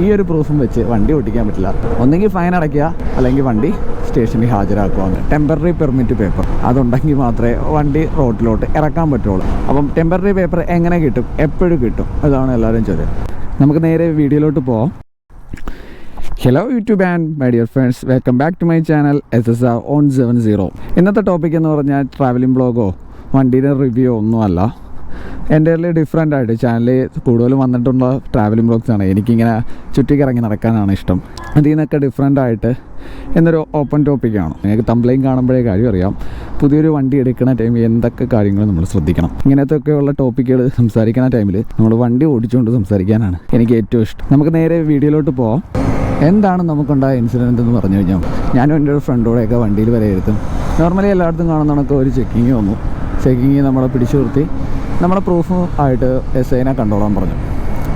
ഈ ഒരു പ്രൂഫും വെച്ച് വണ്ടി ഓടിക്കാൻ പറ്റില്ല. ഒന്നെങ്കിൽ ഫൈൻ അടയ്ക്കുക അല്ലെങ്കിൽ വണ്ടി സ്റ്റേഷനിൽ ഹാജരാക്കുക ടെമ്പററി പെർമിറ്റ് പേപ്പർ അതുണ്ടെങ്കിൽ മാത്രമേ വണ്ടി റോഡിലോട്ട് ഇറക്കാൻ പറ്റുള്ളൂ. അപ്പം ടെമ്പററി പേപ്പർ എങ്ങനെ കിട്ടും? എപ്പോഴും കിട്ടും. അതാണ് എല്ലാവരും ചോദ്യം. നമുക്ക് നേരെ വീഡിയോയിലോട്ട് പോവാം. Hello YouTube and my dear friends welcome back to my channel S S R on seven zero ഇന്നത്തെ ടോപ്പിക് എന്ന് പറഞ്ഞാൽ ട്രാവലിംഗ് ബ്ലോഗോ വണ്ടിയുടെ റിവ്യൂ ഒന്നുമല്ല എന്റെ ഡിഫറെന്റ് ആയിട്ട് ചാനലിൽ കൂടുതലും വന്നിട്ടുള്ള ട്രാവലിംഗ് ബ്ലോഗ്സ് ആണ്. എനിക്കിങ്ങനെ ചുറ്റിക്കിറങ്ങി നടക്കാനാണ് ഇഷ്ടം. അതിൽ നിന്നൊക്കെ ഡിഫറെന്റ് ആയിട്ട് എന്നൊരു ഓപ്പൺ ടോപ്പിക്കാണ് നിങ്ങൾക്ക് തമ്പ്ലൈൻ കാണുമ്പോഴേ കാര്യം അറിയാം. പുതിയൊരു വണ്ടി എടുക്കുന്ന ടൈമിൽ എന്തൊക്കെ കാര്യങ്ങൾ നമ്മൾ ശ്രദ്ധിക്കണം. ഇങ്ങനത്തെയൊക്കെയുള്ള ടോപ്പിക്കുകൾ സംസാരിക്കുന്ന ടൈമിൽ നമ്മൾ വണ്ടി ഓടിച്ചുകൊണ്ട് സംസാരിക്കാനാണ് എനിക്ക് ഏറ്റവും ഇഷ്ടം. നമുക്ക് നേരെ വീഡിയോയിലോട്ട് പോവാം. എന്താണ് നമുക്കുണ്ടായ ഇൻസിഡന്റ് എന്ന് പറഞ്ഞു കഴിഞ്ഞാൽ ഞാനും എന്റെ ഒരു ഫ്രണ്ടോടെയൊക്കെ വണ്ടിയിൽ വരെ എഴുത്തും നോർമലി എല്ലായിടത്തും കാണുന്ന ഒരു ചെക്കിങ് വന്നു. ചെക്കിങ് നമ്മളെ പിടിച്ചു നിർത്തി നമ്മളെ പ്രൂഫ് ആയിട്ട് എസ് ഐനെ കണ്ടോളാൻ പറഞ്ഞു.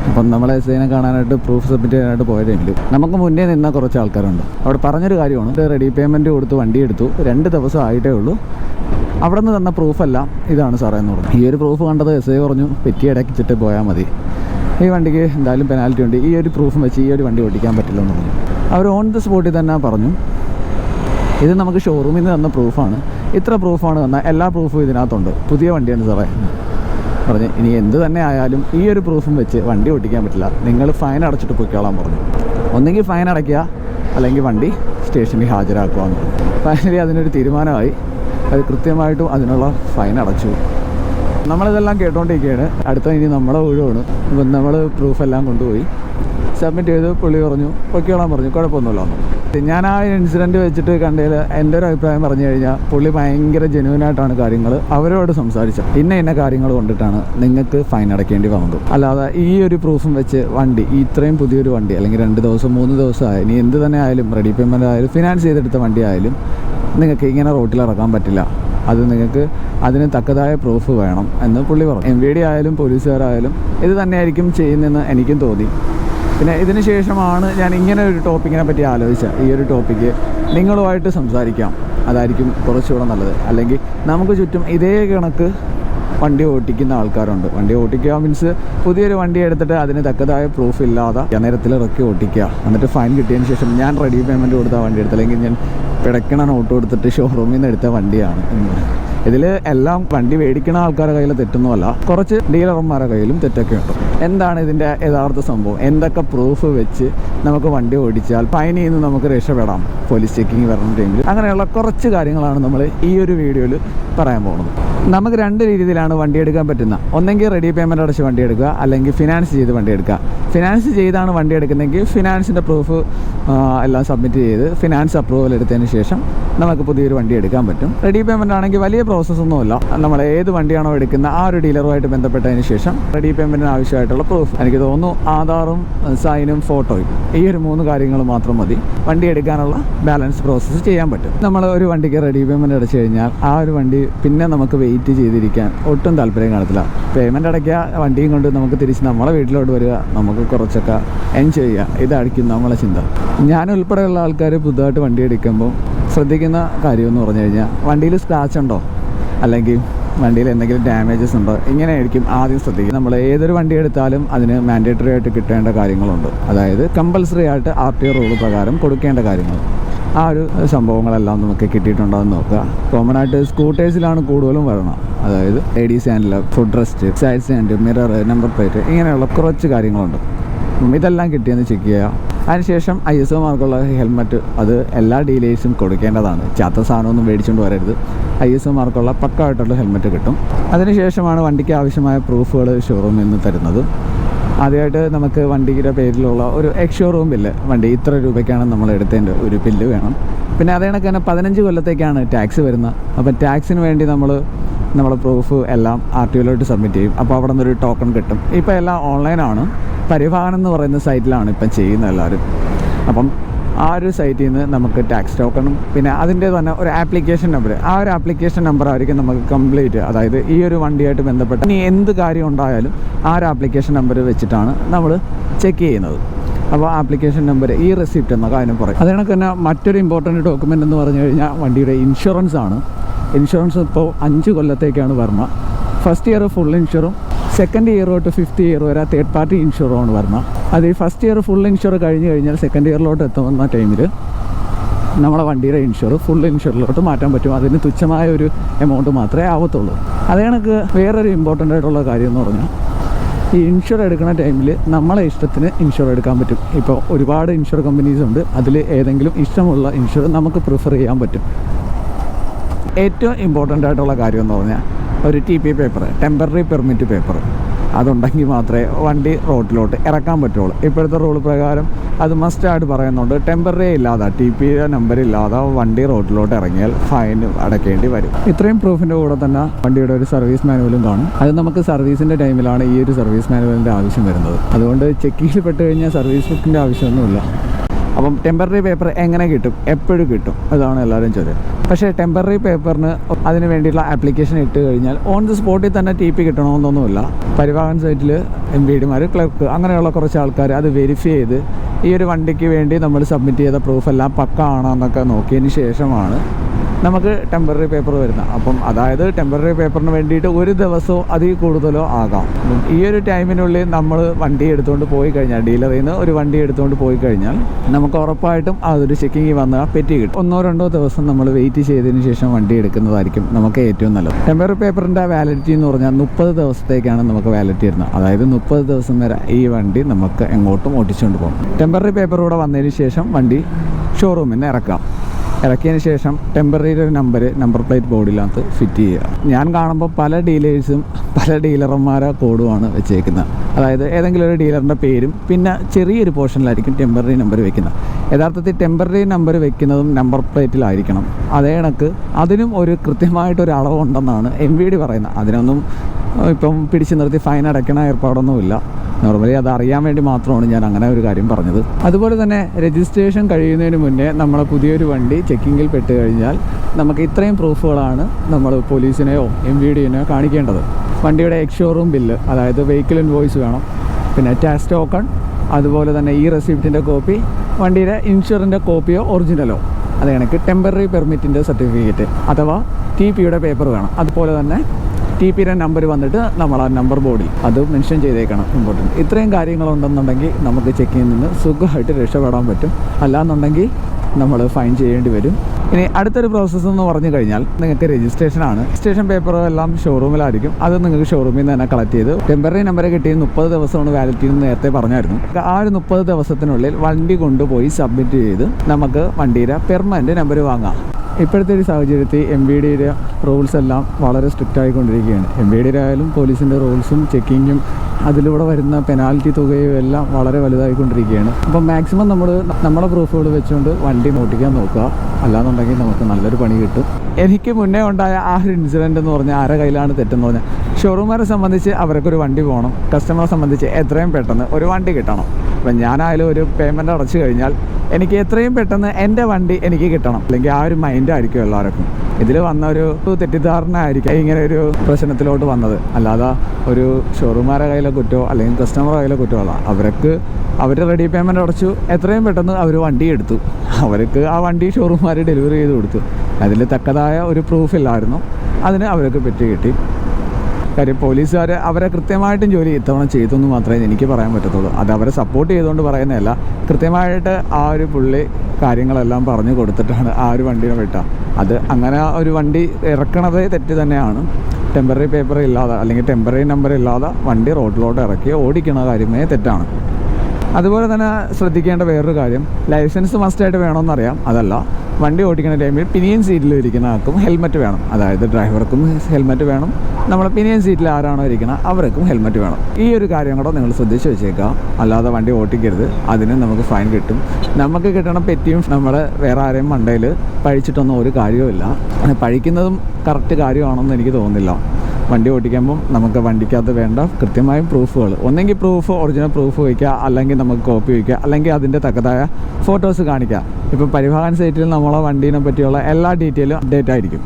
അപ്പം നമ്മൾ എസ് ഐനെ കാണാനായിട്ട് പ്രൂഫ് സബ്മിറ്റ് ചെയ്യാനായിട്ട് പോയതെങ്കിൽ നമുക്ക് മുന്നേ നിന്ന കുറച്ച് ആൾക്കാരുണ്ട്. അവിടെ പറഞ്ഞൊരു കാര്യമാണ് റെഡി പേയ്മെന്റ് കൊടുത്ത് വണ്ടി എടുത്തു രണ്ട് ദിവസം ആയിട്ടേ ഉള്ളൂ. അവിടെ നിന്ന് തന്ന പ്രൂഫല്ല ഇതാണ് സാറേ എന്ന് പറഞ്ഞു. ഈ ഒരു പ്രൂഫ് കണ്ടത് എസ് ഐ പറഞ്ഞു പെറ്റി അടക്കിച്ചിട്ട് പോയാൽ മതി. ഈ വണ്ടിക്ക് എന്തായാലും പെനാൽറ്റി ഉണ്ട്. ഈ ഒരു പ്രൂഫും വെച്ച് ഈ ഒരു വണ്ടി ഓടിക്കാൻ പറ്റില്ല എന്ന് പറഞ്ഞു. അവർ ഓൺ ദ സ്പോട്ടിൽ തന്നെ പറഞ്ഞു ഇത് നമുക്ക് ഷോറൂമിൽ നിന്ന് തന്ന പ്രൂഫാണ് ഇത്ര പ്രൂഫാണ് തന്ന എല്ലാ പ്രൂഫും ഇതിനകത്തുണ്ട്. പുതിയ വണ്ടിയാണ് സാറേ. പറഞ്ഞു ഇനി എന്ത് തന്നെ ആയാലും ഈ ഒരു പ്രൂഫും വെച്ച് വണ്ടി ഓടിക്കാൻ പറ്റില്ല. നിങ്ങൾ ഫൈൻ അടച്ചിട്ട് പൊയ്ക്കോളാൻ പറഞ്ഞു. ഒന്നെങ്കിൽ ഫൈൻ അടയ്ക്കുക അല്ലെങ്കിൽ വണ്ടി സ്റ്റേഷനിൽ ഹാജരാക്കുക എന്ന് പറഞ്ഞു. ഫൈനലി അതിനൊരു തീരുമാനമായി. അത് കൃത്യമായിട്ടും അതിനുള്ള ഫൈൻ അടച്ചു. നമ്മളിതെല്ലാം കേട്ടോണ്ടിരിക്കുകയാണ് അടുത്ത ഇനി നമ്മളെ ഒഴിവാണ്. അപ്പം നമ്മൾ പ്രൂഫെല്ലാം കൊണ്ടുപോയി. സബ്മിറ്റ് ചെയ്ത് പുള്ളി പറഞ്ഞു പൊയ്ക്കോളാൻ പറഞ്ഞു. കുഴപ്പമൊന്നുമില്ല ഞാൻ ആ ഇൻസിഡന്റ് വെച്ചിട്ട് കണ്ടതിൽ എന്റെ ഒരു അഭിപ്രായം പറഞ്ഞു കഴിഞ്ഞാൽ പുള്ളി ഭയങ്കര ജെനുവിനായിട്ടാണ് കാര്യങ്ങൾ അവരോട് സംസാരിച്ചത്. ഇന്ന ഇന്ന കാര്യങ്ങൾ കൊണ്ടിട്ടാണ് നിങ്ങൾക്ക് ഫൈൻ അടയ്ക്കേണ്ടി വന്നത്. അല്ലാതെ ഈ ഒരു പ്രൂഫും വെച്ച് വണ്ടി ഇത്രയും പുതിയൊരു വണ്ടി അല്ലെങ്കിൽ രണ്ട് ദിവസം മൂന്ന് ദിവസം ആയാലും ഇനി എന്ത് തന്നെ ആയാലും റെഡി പേയ്മെന്റ് ആയാലും ഫിനാൻസ് ചെയ്തെടുത്ത വണ്ടി ആയാലും നിങ്ങൾക്ക് ഇങ്ങനെ റോട്ടിൽ ഇറക്കാൻ പറ്റില്ല. അത് നിങ്ങൾക്ക് അതിന് തക്കതായ പ്രൂഫ് വേണം എന്ന് പുള്ളി പറഞ്ഞു. എം വി ഡി ആയാലും പോലീസുകാരായാലും ഇത് തന്നെയായിരിക്കും ചെയ്യുന്നതെന്ന് എനിക്കും തോന്നി. പിന്നെ ഇതിന് ശേഷമാണ് ഞാൻ ഇങ്ങനെ ഒരു ടോപ്പിക്കിനെ പറ്റി ആലോചിച്ചത്. ഈ ഒരു ടോപ്പിക്ക് നിങ്ങളുമായിട്ട് സംസാരിക്കാം. അതായിരിക്കും കുറച്ചുകൂടെ നല്ലത്. അല്ലെങ്കിൽ നമുക്ക് ചുറ്റും ഇതേ കണക്ക് വണ്ടി ഓട്ടിക്കുന്ന ആൾക്കാരുണ്ട്. വണ്ടി ഓട്ടിക്കുക മീൻസ് പുതിയൊരു വണ്ടി എടുത്തിട്ട് അതിന് തക്കതായ പ്രൂഫ് ഇല്ലാതെ നേരത്തിൽ ഇറക്കി ഓട്ടിക്കുക. എന്നിട്ട് ഫൈൻ കിട്ടിയതിന് ശേഷം ഞാൻ റെഡി പേയ്മെന്റ് കൊടുത്ത വണ്ടി എടുത്ത അല്ലെങ്കിൽ ഞാൻ പിടക്കണ നോട്ട് കൊടുത്തിട്ട് ഷോറൂമിൽ നിന്ന് എടുത്ത വണ്ടിയാണ് ഇതിൽ എല്ലാം വണ്ടി മേടിക്കുന്ന ആൾക്കാരുടെ കയ്യിൽ തെറ്റൊന്നുമല്ല കുറച്ച് ഡീലർമാരുടെ കയ്യിലും തെറ്റൊക്കെ ഉണ്ട്. എന്താണ് ഇതിന്റെ യഥാർത്ഥ സംഭവം? എന്തൊക്കെ പ്രൂഫ് വെച്ച് നമുക്ക് വണ്ടി ഓടിച്ചാൽ ഫൈനിൽ നിന്ന് നമുക്ക് രക്ഷപ്പെടാം? പോലീസ് ചെക്കിങ് വരണമെങ്കിൽ അങ്ങനെയുള്ള കുറച്ച് കാര്യങ്ങളാണ് നമ്മൾ ഈ ഒരു വീഡിയോയിൽ പറയാൻ പോകുന്നത്. നമുക്ക് രണ്ട് രീതിയിലാണ് വണ്ടി എടുക്കാൻ പറ്റുന്ന. ഒന്നെങ്കിൽ റെഡി പേയ്മെന്റ് അടച്ച് വണ്ടി എടുക്കുക അല്ലെങ്കിൽ ഫിനാൻസ് ചെയ്ത് വണ്ടി എടുക്കുക. ഫിനാൻസ് ചെയ്താണ് വണ്ടി എടുക്കുന്നതെങ്കിൽ ഫിനാൻസിന്റെ പ്രൂഫ് എല്ലാം സബ്മിറ്റ് ചെയ്ത് ഫിനാൻസ് അപ്രൂവൽ എടുത്തതിന് ശേഷം നമുക്ക് പുതിയൊരു വണ്ടി എടുക്കാൻ പറ്റും. റെഡി പേയ്മെന്റ് ആണെങ്കിൽ വലിയ പ്രോസസ്സ് ഒന്നുമില്ല. നമ്മൾ ഏത് വണ്ടിയാണോ എടുക്കുന്ന ആ ഒരു ഡീലറുമായിട്ട് ബന്ധപ്പെട്ടതിന് ശേഷം റെഡി പേയ്മെന്റിന് ആവശ്യമായിട്ടുള്ള പ്രൂഫ് എനിക്ക് തോന്നുന്നു ആധാറും സൈനും ഫോട്ടോയും ഈ ഒരു മൂന്ന് കാര്യങ്ങൾ മാത്രം മതി. വണ്ടി എടുക്കാനുള്ള ബാലൻസ് പ്രോസസ്സ് ചെയ്യാൻ പറ്റും. നമ്മൾ ഒരു വണ്ടിക്ക് റെഡി പേയ്മെന്റ് അടച്ചു കഴിഞ്ഞാൽ ആ ഒരു വണ്ടി പിന്നെ നമുക്ക് വെയിറ്റ് ചെയ്തിരിക്കാൻ ഒട്ടും താല്പര്യം കാണത്തില്ല പേയ്മെന്റ് അടയ്ക്കുക വണ്ടിയും കൊണ്ട് നമുക്ക് തിരിച്ച് നമ്മളെ വീട്ടിലോട്ട് വരിക നമുക്ക് കുറച്ചൊക്കെ എൻജോയ് ചെയ്യുക. ഇതായിരിക്കും നമ്മളെ ചിന്ത. ഞാൻ ഉൾപ്പെടെയുള്ള ആൾക്കാർ പുതുതായിട്ട് വണ്ടി എടുക്കുമ്പോൾ ശ്രദ്ധിക്കുന്ന കാര്യം എന്ന് പറഞ്ഞു കഴിഞ്ഞാൽ വണ്ടിയിൽ സ്ക്രാച്ച് ഉണ്ടോ? അല്ലെങ്കിൽ വണ്ടിയിൽ എന്തെങ്കിലും ഡാമേജസ് ഉണ്ടോ? ഇങ്ങനെയായിരിക്കും ആദ്യം ശ്രദ്ധിക്കുക. നമ്മൾ ഏതൊരു വണ്ടി എടുത്താലും അതിന് മാൻഡേറ്ററി ആയിട്ട് കിട്ടേണ്ട കാര്യങ്ങളുണ്ട്. അതായത് കമ്പൽസറി ആയിട്ട് ആർ ടി റൂൾ പ്രകാരം കൊടുക്കേണ്ട കാര്യങ്ങൾ. ആ ഒരു സംഭവങ്ങളെല്ലാം നമുക്ക് കിട്ടിയിട്ടുണ്ടോ എന്ന് നോക്കുക. കോമൺ ആയിട്ട് സ്കൂട്ടേഴ്സിലാണ് കൂടുതലും വരണം. അതായത് ladies handle foot rest side stand mirror number plate ഇങ്ങനെയുള്ള കുറച്ച് കാര്യങ്ങളുണ്ട്. ഇതെല്ലാം കിട്ടിയെന്ന് ചെക്ക് ചെയ്യുക. അതിനുശേഷം ഐ എസ് ഒ മാർക്കുള്ള ഹെൽമറ്റ് അത് എല്ലാ ഡീലേഴ്സും കൊടുക്കേണ്ടതാണ്. ചാത്ത സാധനമൊന്നും മേടിച്ചുകൊണ്ട് വരരുത്. ഐ എസ് ഒ മാർക്കുള്ള പക്കമായിട്ടുള്ള ഹെൽമറ്റ് കിട്ടും. അതിനുശേഷമാണ് വണ്ടിക്ക് ആവശ്യമായ പ്രൂഫുകൾ ഷോറൂമിൽ നിന്ന് തരുന്നത്. ആദ്യമായിട്ട് നമുക്ക് വണ്ടിയുടെ പേരിലുള്ള ഒരു എക്സ് ഷോറൂം ബില്ല് വണ്ടി ഇത്ര രൂപയ്ക്കാണ് നമ്മൾ എടുത്തതിന്റെ ഒരു ബില്ല് വേണം. പിന്നെ അതേ കണക്ക് തന്നെ പതിനഞ്ച് കൊല്ലത്തേക്കാണ് ടാക്സ് വരുന്നത് അപ്പം ടാക്സിന് വേണ്ടി നമ്മൾ നമ്മളെ പ്രൂഫ് എല്ലാം ആർ ടി ഒയിലോട്ട് സബ്മിറ്റ് ചെയ്യും. അപ്പോൾ അവിടെ നിന്നൊരു ടോക്കൺ കിട്ടും. ഇപ്പോൾ എല്ലാം ഓൺലൈനാണ് പരിവാഹൻ എന്ന് പറയുന്ന സൈറ്റിലാണ് ഇപ്പം ചെയ്യുന്നത് എല്ലാവരും. അപ്പം ആ ഒരു സൈറ്റിൽ നിന്ന് നമുക്ക് ടാക്സ് ടോക്കണും പിന്നെ അതിന്റെ തന്നെ ഒരു ആപ്ലിക്കേഷൻ നമ്പർ ആ ഒരു ആപ്ലിക്കേഷൻ നമ്പർ ആയിരിക്കും നമുക്ക് കംപ്ലീറ്റ് അതായത് ഈ ഒരു വണ്ടിയായിട്ട് ബന്ധപ്പെട്ട് ഇനി എന്ത് കാര്യം ഉണ്ടായാലും ആ ഒരു ആപ്ലിക്കേഷൻ നമ്പർ വെച്ചിട്ടാണ് നമ്മൾ ചെക്ക് ചെയ്യുന്നത്. അപ്പോൾ ആപ്ലിക്കേഷൻ നമ്പർ ഈ റെസിപ്റ്റ് എന്ന കാര്യം പറയും. അത് കണക്ക് തന്നെ മറ്റൊരു ഇമ്പോർട്ടന്റ് ഡോക്യുമെന്റ് എന്ന് പറഞ്ഞു കഴിഞ്ഞാൽ വണ്ടിയുടെ ഇൻഷുറൻസ് ആണ്. ഇൻഷുറൻസ് ഇപ്പോൾ അഞ്ച് കൊല്ലത്തേക്കാണ് വരണം. ഫസ്റ്റ് ഇയർ ഫുൾ ഇൻഷുറും സെക്കൻഡ് ഇയർ തൊട്ട് ഫിഫ്ത്ത് ഇയർ വരെ തേർഡ് പാർട്ടി ഇൻഷുറാണ് വരണം അത് ഈ ഫസ്റ്റ് ഇയർ ഫുൾ ഇൻഷുർ കഴിഞ്ഞ് കഴിഞ്ഞാൽ സെക്കൻഡ് ഇയറിലോട്ട് എത്തുന്ന ടൈമിൽ നമ്മളെ വണ്ടിയുടെ ഇൻഷുർ ഫുൾ ഇൻഷുറിലോട്ട് മാറ്റാൻ പറ്റും. അതിന് തുച്ഛമായ ഒരു എമൗണ്ട് മാത്രമേ ആവത്തുള്ളൂ. അതേ കണക്ക് വേറൊരു ഇമ്പോർട്ടന്റ് ആയിട്ടുള്ള കാര്യം എന്ന് പറഞ്ഞാൽ ഈ ഇൻഷുർ എടുക്കുന്ന ടൈമിൽ നമ്മളെ ഇഷ്ടത്തിന് ഇൻഷുർ എടുക്കാൻ പറ്റും. ഇപ്പോൾ ഒരുപാട് ഇൻഷുർ കമ്പനീസ് ഉണ്ട്. അതിൽ ഏതെങ്കിലും ഇഷ്ടമുള്ള ഇൻഷുർ നമുക്ക് പ്രിഫർ ചെയ്യാൻ പറ്റും. ഏറ്റവും ഇമ്പോർട്ടന്റ് ആയിട്ടുള്ള കാര്യം എന്ന് പറഞ്ഞാൽ ഒരു T P paper temporary permit paper അതുണ്ടെങ്കിൽ മാത്രമേ വണ്ടി റോഡിലോട്ട് ഇറക്കാൻ പറ്റുള്ളൂ. ഇപ്പോഴത്തെ റൂൾ പ്രകാരം അത് മസ്റ്റായിട്ട് പറയുന്നുണ്ട്. ടെമ്പററി ഇല്ലാതെ ടി പി നമ്പർ ഇല്ലാതെ വണ്ടി റോഡിലോട്ട് ഇറങ്ങിയാൽ ഫൈൻ അടയ്ക്കേണ്ടി വരും. ഇത്രയും പ്രൂഫിന്റെ കൂടെ തന്നെ വണ്ടിയുടെ ഒരു സർവീസ് മാനുവലും കാണും. അത് നമുക്ക് സർവീസിന്റെ ടൈമിലാണ് ഈ ഒരു സർവീസ് മാനുവലിന്റെ ആവശ്യം വരുന്നത്. അതുകൊണ്ട് ചെക്കിങ്ങിൽ പെട്ട് കഴിഞ്ഞാൽ സർവീസ് ബുക്കിന്റെ ആവശ്യമൊന്നുമില്ല. അപ്പം ടെമ്പററി പേപ്പർ എങ്ങനെ കിട്ടും? എപ്പോഴും കിട്ടും. അതാണ് എല്ലാവരും ചോദ്യം. പക്ഷേ ടെമ്പററി പേപ്പറിന് അതിന് വേണ്ടിയിട്ടുള്ള ആപ്ലിക്കേഷൻ ഇട്ട് കഴിഞ്ഞാൽ ഓൺ ദി സ്പോട്ടിൽ തന്നെ ടി പി കിട്ടണമെന്നൊന്നുമില്ല പരിവാഹൻ സൈറ്റിൽ എം പി ഡിമാർ ക്ലർക്ക് അങ്ങനെയുള്ള കുറച്ച് ആൾക്കാർ അത് വെരിഫൈ ചെയ്ത് ഈ ഒരു വണ്ടിക്ക് വേണ്ടി നമ്മൾ സബ്മിറ്റ് ചെയ്ത പ്രൂഫ് എല്ലാം പക്ക ആണോ എന്നൊക്കെ നോക്കിയതിന് ശേഷമാണ് നമുക്ക് ടെമ്പററി പേപ്പർ വരുന്ന. അപ്പം അതായത് ടെമ്പററി പേപ്പറിന് വേണ്ടിയിട്ട് ഒരു ദിവസമോ അതിൽ കൂടുതലോ ആകാം. ഈ ഒരു ടൈമിനുള്ളിൽ നമ്മൾ വണ്ടി എടുത്തുകൊണ്ട് പോയി കഴിഞ്ഞാൽ ഡീലറിൽ നിന്ന് ഒരു വണ്ടി എടുത്തുകൊണ്ട് പോയി കഴിഞ്ഞാൽ നമുക്ക് ഉറപ്പായിട്ടും അതൊരു ചെക്കിങ് വന്ന പെറ്റി കിട്ടും. ഒന്നോ രണ്ടോ ദിവസം നമ്മൾ വെയിറ്റ് ചെയ്തതിന് ശേഷം വണ്ടി എടുക്കുന്നതായിരിക്കും നമുക്ക് ഏറ്റവും നല്ലത്. ടെമ്പററി പേപ്പറിന്റെ വാലിഡിറ്റി എന്ന് പറഞ്ഞാൽ മുപ്പത് ദിവസത്തേക്കാണ് നമുക്ക് വാലിഡിറ്റി വരുന്നത്. അതായത് മുപ്പത് ദിവസം വരെ ഈ വണ്ടി നമുക്ക് എങ്ങോട്ടും ഓടിച്ചുകൊണ്ട് പോകും. ടെമ്പററി പേപ്പർ കൂടെ വന്നതിന് ശേഷം വണ്ടി ഷോറൂമിൽ നിന്ന് ഇറക്കാം. ഇറക്കിയതിന് ശേഷം ടെമ്പററി ഒരു നമ്പർ നമ്പർ പ്ലേറ്റ് ബോർഡിനകത്ത് ഫിറ്റ് ചെയ്യുക. ഞാൻ കാണുമ്പോൾ പല ഡീലേഴ്സും പല ഡീലർമാരെ കോഡുമാണ് വെച്ചേക്കുന്നത്. അതായത് ഏതെങ്കിലും ഒരു ഡീലറിന്റെ പേരും പിന്നെ ചെറിയൊരു പോർഷനിലായിരിക്കും ടെമ്പററി നമ്പർ വെക്കുന്നത്. യഥാർത്ഥത്തിൽ ടെമ്പററി നമ്പർ വെക്കുന്നതും നമ്പർ പ്ലേറ്റിലായിരിക്കണം അതേ കണക്ക് അതിനും ഒരു കൃത്യമായിട്ടൊരു അളവുണ്ടെന്നാണ് എം വി ഡി പറയുന്നത്. അതിനൊന്നും ഇപ്പം പിടിച്ചു നിർത്തി ഫൈൻ അടയ്ക്കണ ഏർപ്പാടൊന്നുമില്ല. നോർമലി അത് അറിയാൻ വേണ്ടി മാത്രമാണ് ഞാൻ അങ്ങനെ ഒരു കാര്യം പറഞ്ഞത്. അതുപോലെ തന്നെ രജിസ്ട്രേഷൻ കഴിയുന്നതിന് മുന്നേ നമ്മളെ പുതിയൊരു വണ്ടി ചെക്കിങ്ങിൽ പെട്ട് കഴിഞ്ഞാൽ നമുക്ക് ഇത്രയും പ്രൂഫുകളാണ് നമ്മൾ പോലീസിനെയോ എം വി ഡിനെയോ കാണിക്കേണ്ടത്. വണ്ടിയുടെ എക്സ് ഷോറൂം ബില്ല് അതായത് വെഹിക്കിൾ ഇൻവോയ്സ് വേണം. പിന്നെ ടാക്സ് ടോക്കൺ അതുപോലെ തന്നെ ഈ റെസിപ്റ്റിന്റെ കോപ്പി വണ്ടിയുടെ ഇൻഷുറിന്റെ കോപ്പിയോ ഒറിജിനലോ അത് കണക്ക് ടെമ്പററി പെർമിറ്റിന്റെ സർട്ടിഫിക്കറ്റ് അഥവാ ടി പിയുടെ പേപ്പർ വേണം. അതുപോലെ തന്നെ ടി പിയുടെ നമ്പർ വന്നിട്ട് നമ്മൾ ആ നമ്പർ ബോർഡിൽ അത് മെൻഷൻ ചെയ്തേക്കണം. ഇമ്പോർട്ടന്റ് ഇത്രയും കാര്യങ്ങളുണ്ടെന്നുണ്ടെങ്കിൽ നമുക്ക് ചെക്കിങ്ങിൽ നിന്ന് സുഖമായിട്ട് രക്ഷപ്പെടാൻ പറ്റും. അല്ലാന്നുണ്ടെങ്കിൽ നമ്മൾ ഫൈൻ ചെയ്യേണ്ടി വരും. ഇനി അടുത്തൊരു പ്രോസസ്സ് എന്ന് പറഞ്ഞു കഴിഞ്ഞാൽ നിങ്ങൾക്ക് രജിസ്ട്രേഷൻ ആണ്. രജിസ്ട്രേഷൻ പേപ്പർ എല്ലാം ഷോറൂമിലായിരിക്കും അത് നിങ്ങൾക്ക് ഷോറൂമിൽ നിന്ന് തന്നെ കളക്ട് ചെയ്ത് ടെമ്പററി നമ്പർ കിട്ടിയ മുപ്പത് ദിവസമാണ് വാലിറ്റി എന്ന് നേരത്തെ പറഞ്ഞായിരുന്നു. ആ ഒരു മുപ്പത് ദിവസത്തിനുള്ളിൽ വണ്ടി കൊണ്ടുപോയി സബ്മിറ്റ് ചെയ്ത് നമുക്ക് വണ്ടിയുടെ പെർമനന്റ് നമ്പർ വാങ്ങാം. ഇപ്പോഴത്തെ ഒരു സാഹചര്യത്തിൽ എം ബി ഡിയുടെ റൂൾസ് എല്ലാം വളരെ സ്ട്രിക്റ്റ് ആയിക്കൊണ്ടിരിക്കുകയാണ്. എം ബി ഡിയുടെ ആയാലും പോലീസിന്റെ റൂൾസും ചെക്കിങ്ങും അതിലൂടെ വരുന്ന പെനാൽറ്റി തുകയും എല്ലാം വളരെ വലുതായിക്കൊണ്ടിരിക്കുകയാണ്. അപ്പം മാക്സിമം നമ്മൾ നമ്മുടെ പ്രൂഫുകൾ വെച്ചുകൊണ്ട് വണ്ടി മോട്ടിക്കാൻ നോക്കുക. അല്ലാന്നുണ്ടെങ്കിൽ നമുക്ക് നല്ലൊരു പണി കിട്ടും. എനിക്ക് മുന്നേ ഉണ്ടായ ആ ഒരു ഇൻസിഡന്റ് എന്ന് പറഞ്ഞാൽ ആരെ കയ്യിലാണ് തെറ്റെന്ന് പറഞ്ഞാൽ ഷോറൂമുകാരെ സംബന്ധിച്ച് അവർക്കൊരു വണ്ടി പോകണം കസ്റ്റമറെ സംബന്ധിച്ച് എത്രയും പെട്ടെന്ന് ഒരു വണ്ടി കിട്ടണം. അപ്പം ഞാനായാലും ഒരു പേയ്മെന്റ് അടച്ചു കഴിഞ്ഞാൽ എനിക്ക് എത്രയും പെട്ടെന്ന് എന്റെ വണ്ടി എനിക്ക് കിട്ടണം. അല്ലെങ്കിൽ ആ ഒരു മൈൻഡായിരിക്കും എല്ലാവർക്കും. ഇതിൽ വന്ന ഒരു തെറ്റിദ്ധാരണ ഇങ്ങനെ ഒരു പ്രശ്നത്തിലോട്ട് വന്നത്. അല്ലാതെ ഒരു ഷോറൂമാരുടെ കയ്യിലെ കുറ്റോ അല്ലെങ്കിൽ കസ്റ്റമറെ കയ്യിലെ കുറ്റോ അല്ല. അവർക്ക് അവർ റെഡി പേയ്മെന്റ് അടച്ചു എത്രയും പെട്ടെന്ന് അവർ വണ്ടി എടുത്തു. അവർക്ക് ആ വണ്ടി ഷോറൂമുകാർ ഡെലിവറി ചെയ്ത് കൊടുത്തു. അതിൽ തക്കതായ ഒരു പ്രൂഫ് ഇല്ലായിരുന്നു. അതിന് അവർക്ക് പെറ്റി കിട്ടി. കാര്യം പോലീസുകാർ അവരെ കൃത്യമായിട്ടും ജോലി ഇത്തവണ ചെയ്തു എന്ന് മാത്രമേ എനിക്ക് പറയാൻ പറ്റത്തുള്ളൂ. അത് അവരെ സപ്പോർട്ട് ചെയ്തുകൊണ്ട് പറയുന്നതല്ല കൃത്യമായിട്ട് ആ ഒരു പുള്ളി കാര്യങ്ങളെല്ലാം പറഞ്ഞു കൊടുത്തിട്ടാണ് ആ ഒരു വണ്ടിനെ വിട്ട. അത് അങ്ങനെ ഒരു വണ്ടി ഇറക്കണതേ തെറ്റ് തന്നെയാണ്. ടെമ്പററി പേപ്പർ ഇല്ലാതെ അല്ലെങ്കിൽ ടെമ്പററി നമ്പർ ഇല്ലാതെ വണ്ടി റോഡിലോട്ട് ഇറക്കി ഓടിക്കുന്ന കാര്യമേ തെറ്റാണ്. അതുപോലെ തന്നെ ശ്രദ്ധിക്കേണ്ട വേറൊരു കാര്യം ലൈസൻസ് മസ്റ്റായിട്ട് വേണമെന്നറിയാം അതല്ല വണ്ടി ഓടിക്കുന്ന ടൈമിൽ പിനിയൻ സീറ്റിൽ ഇരിക്കുന്ന ആൾക്കും ഹെൽമെറ്റ് വേണം. അതായത് ഡ്രൈവർക്കും ഹെൽമെറ്റ് വേണം. നമ്മൾ പിനിയൻ സീറ്റിൽ ആരാണോ ഇരിക്കുന്നത് അവർക്കും ഹെൽമെറ്റ് വേണം. ഈ ഒരു കാര്യം കൂടെ നിങ്ങൾ ശ്രദ്ധിച്ച് വെച്ചേക്കാം അല്ലാതെ വണ്ടി ഓടിക്കരുത്. അതിന് നമുക്ക് ഫൈൻ കിട്ടും. നമുക്ക് കിട്ടണം പെറ്റിയും നമ്മൾ വേറെ ആരെയും മണ്ടയിൽ പഴിച്ചിട്ടൊന്നും ഒരു കാര്യവുമില്ല പഴിക്കുന്നതും കറക്റ്റ് കാര്യമാണെന്ന് എനിക്ക് തോന്നുന്നില്ല. വണ്ടി ഓടിക്കുമ്പം നമുക്ക് വണ്ടിക്കകത്ത് വേണ്ട കൃത്യമായും പ്രൂഫുകൾ ഒന്നെങ്കിൽ പ്രൂഫ് ഒറിജിനൽ പ്രൂഫ് വയ്ക്കുക. അല്ലെങ്കിൽ നമുക്ക് കോപ്പി വയ്ക്കുക. അല്ലെങ്കിൽ അതിന്റെ തക്കതായ ഫോട്ടോസ് കാണിക്കുക. ഇപ്പോൾ പരിവാഹൻ സൈറ്റിൽ നമ്മളെ വണ്ടീനെ പറ്റിയുള്ള എല്ലാ ഡീറ്റെയിലും അപ്ഡേറ്റ് ആയിരിക്കും.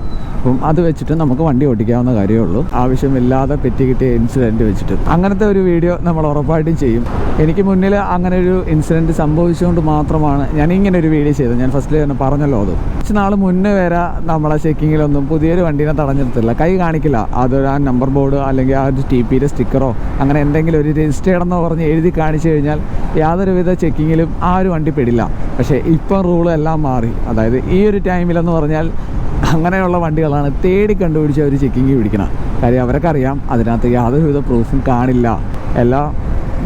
അപ്പം അത് വെച്ചിട്ട് നമുക്ക് വണ്ടി ഓടിക്കാവുന്ന കാര്യമേ ഉള്ളൂ. ആവശ്യമില്ലാതെ പെറ്റി കിട്ടിയ ഇൻസിഡന്റ് വെച്ചിട്ട്. അങ്ങനത്തെ ഒരു വീഡിയോ നമ്മൾ ഉറപ്പായിട്ടും ചെയ്യും. എനിക്ക് മുന്നിൽ അങ്ങനെ ഒരു ഇൻസിഡന്റ് സംഭവിച്ചുകൊണ്ട് മാത്രമാണ് ഞാൻ ഇങ്ങനെ ഒരു വീഡിയോ ചെയ്തത്. ഞാൻ ഫസ്റ്റിൽ തന്നെ പറഞ്ഞല്ലോ അത്. കുറച്ച് നാൾ മുന്നേ വരെ നമ്മളെ ചെക്കിങ്ങിലൊന്നും പുതിയൊരു വണ്ടീനെ തടഞ്ഞിട്ടില്ല കൈ കാണിക്കില്ല. അതൊരു ആ നമ്പർ ബോർഡ് അല്ലെങ്കിൽ ആ ഒരു ടി പിയുടെ സ്റ്റിക്കറോ അങ്ങനെ എന്തെങ്കിലും ഒരു രജിസ്റ്റേഡ് എന്നോ പറഞ്ഞ് എഴുതി കാണിച്ചു കഴിഞ്ഞാൽ യാതൊരു വിധ ചെക്കിങ്ങിലും ആ ഒരു വണ്ടി പെടില്ല. പക്ഷേ ഇപ്പം റൂൾ എല്ലാം മാറി. അതായത് ഈ ഒരു ടൈമിലെന്ന് പറഞ്ഞാൽ അങ്ങനെയുള്ള വണ്ടികളാണ് തേടി കണ്ടുപിടിച്ച് അവർ ചെക്കിങ് പിടിക്കണം. കാര്യം അവരൊക്കെ അറിയാം അതിനകത്ത് യാതൊരുവിധ പ്രൂഫും കാണില്ല. എല്ലാ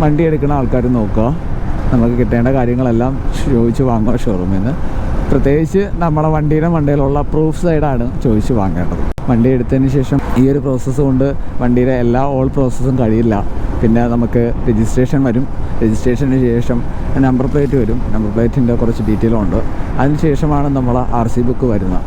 വണ്ടി എടുക്കുന്ന ആൾക്കാരും നോക്കുക. നമുക്ക് കിട്ടേണ്ട കാര്യങ്ങളെല്ലാം ചോദിച്ച് വാങ്ങുക ഷോറൂമിൽ നിന്ന് പ്രത്യേകിച്ച് നമ്മുടെ വണ്ടിയുടെ മണ്ടയിലുള്ള പ്രൂഫ് സൈഡാണ് ചോദിച്ച് വാങ്ങേണ്ടത്. വണ്ടി എടുത്തതിന് ശേഷം ഈ ഒരു പ്രോസസ്സ് കൊണ്ട് വണ്ടിയുടെ എല്ലാ ഓൾ പ്രോസസ്സും കഴിയില്ല. പിന്നെ നമുക്ക് രജിസ്ട്രേഷൻ വരും. രജിസ്ട്രേഷന് ശേഷം നമ്പർ പ്ലേറ്റ് വരും. നമ്പർ പ്ലേറ്റിന്റെ കുറച്ച് ഡീറ്റെയിൽ ഉണ്ട്. അതിന് ശേഷമാണ് നമ്മൾ ആർ സി ബുക്ക് വരുന്നത്.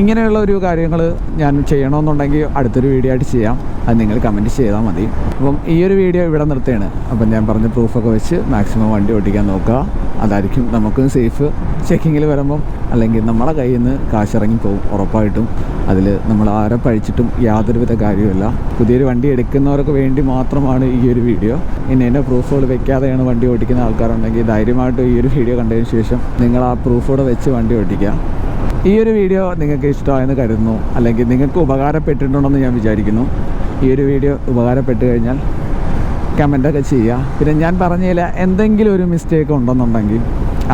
ഇങ്ങനെയുള്ള ഒരു കാര്യങ്ങൾ ഞാൻ ചെയ്യണമെന്നുണ്ടെങ്കിൽ അടുത്തൊരു വീഡിയോ ആയിട്ട് ചെയ്യാം. അത് നിങ്ങൾ കമന്റ് ചെയ്താൽ മതി. അപ്പം ഈ ഒരു വീഡിയോ ഇവിടെ നിർത്തുകയാണ്. അപ്പം ഞാൻ പറഞ്ഞ പ്രൂഫൊക്കെ വെച്ച് മാക്സിമം വണ്ടി ഓടിക്കാൻ നോക്കുക. അതായിരിക്കും നമുക്കും സേഫ് ചെക്കിങ്ങിൽ വരുമ്പം അല്ലെങ്കിൽ നമ്മളെ കയ്യിൽ നിന്ന് കാശിറങ്ങി പോകും ഉറപ്പായിട്ടും. അതിൽ നമ്മൾ ആരെ പഴിച്ചിട്ടും യാതൊരുവിധ കാര്യമില്ല പുതിയൊരു വണ്ടി എടുക്കുന്നവർക്ക് വേണ്ടി മാത്രമാണ് ഈ ഒരു വീഡിയോ. ഇനി എന്റെ പ്രൂഫുകൾ വെക്കാതെയാണ് വണ്ടി ഓടിക്കുന്ന ആൾക്കാരുണ്ടെങ്കിൽ ധൈര്യമായിട്ട് ഈ ഒരു വീഡിയോ കണ്ടതിന് ശേഷം നിങ്ങൾ ആ പ്രൂഫോടെ വെച്ച് വണ്ടി ഓടിക്കുക. ഈ ഒരു വീഡിയോ നിങ്ങൾക്ക് ഇഷ്ടമായെന്ന് കരുതുന്നു. അല്ലെങ്കിൽ നിങ്ങൾക്ക് ഉപകാരപ്പെട്ടിട്ടുണ്ടെന്ന് ഞാൻ വിചാരിക്കുന്നു. ഈ ഒരു വീഡിയോ ഉപകാരപ്പെട്ട് കഴിഞ്ഞാൽ കമന്റൊക്കെ ചെയ്യുക. പിന്നെ ഞാൻ പറഞ്ഞില്ല എന്തെങ്കിലും ഒരു മിസ്റ്റേക്ക് ഉണ്ടെന്നുണ്ടെങ്കിൽ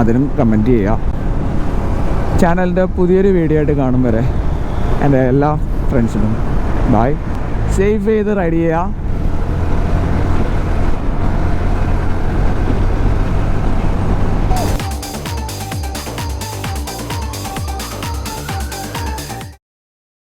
അതിനും കമന്റ് ചെയ്യുക. ചാനലിന്റെ പുതിയൊരു വീഡിയോ ആയിട്ട് കാണും വരെ എന്റെ എല്ലാ ഫ്രണ്ട്സിനും ബായ് സേഫ് ചെയ്ത് റൈഡ് ചെയ്യുക.